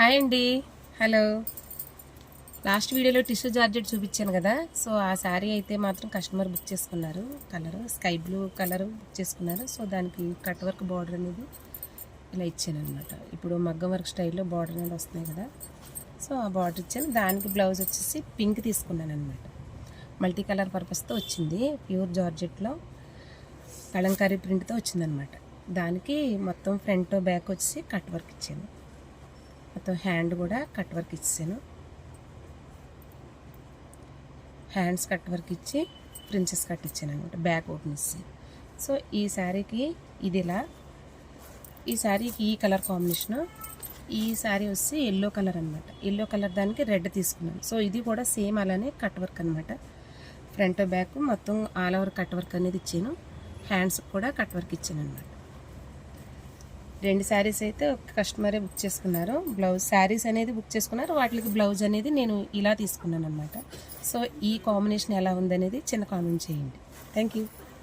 Hi అండి. Hello. Last వీడియోలో tissue georgette చూపించాను కదా. సో ఆ శారీ అయితే మాత్రం కస్టమర్ బుక్ చేసుకున్నారు. Colour sky blue colour book చేసుకున్నారు. సో దానికి కట్ వర్క్ బార్డర్ అనేది ఇలా ఇచ్చాను అనమాట ఇప్పుడు మగ్గం వర్క్ స్టైల్లో బార్డర్ అనేది వస్తున్నాయి కదా. సో ఆ బార్డర్ ఇచ్చాను. దానికి బ్లౌజ్ వచ్చేసి పింక్ తీసుకున్నాను అనమాట మల్టీ కలర్ పర్పస్తో వచ్చింది. ప్యూర్ జార్జెట్లో కలంకారీ ప్రింట్తో వచ్చిందనమాట దానికి మొత్తం ఫ్రంట్ బ్యాక్ వచ్చి కట్ వర్క్ ఇచ్చాను. మొత్తం హ్యాండ్ కూడా కట్ వర్క్ ఇచ్చాను. హ్యాండ్స్ కట్ వర్క్ ఇచ్చి ప్రిన్సెస్ కట్ ఇచ్చాను అనమాట బ్యాక్ ఓపెన్ ఇచ్చి. సో ఈ శారీకి ఇది ఇలా ఈ శారీకి ఈ కలర్ కాంబినేషన్ ఈ శారీ వచ్చి ఎల్లో కలర్ అనమాట. ఎల్లో కలర్ దానికి రెడ్ తీసుకున్నాను. సో ఇది కూడా సేమ్ అలానే కట్ వర్క్ అనమాట. ఫ్రంట్ బ్యాక్ మొత్తం ఆల్ ఓవర్ కట్ వర్క్ అనేది ఇచ్చాను. హ్యాండ్స్ కూడా కట్ వర్క్ ఇచ్చాను అనమాట. రెండు శారీస్ అయితే ఒక కస్టమరే బుక్ చేసుకున్నారు. బ్లౌజ్ శారీస్ అనేది బుక్ చేసుకున్నారు. వాటికి బ్లౌజ్ అనేది నేను ఇలా తీసుకున్నాను అనమాట సో ఈ కాంబినేషన్ ఎలా ఉందనేది చిన్న కామెంట్ చేయండి. Thank you.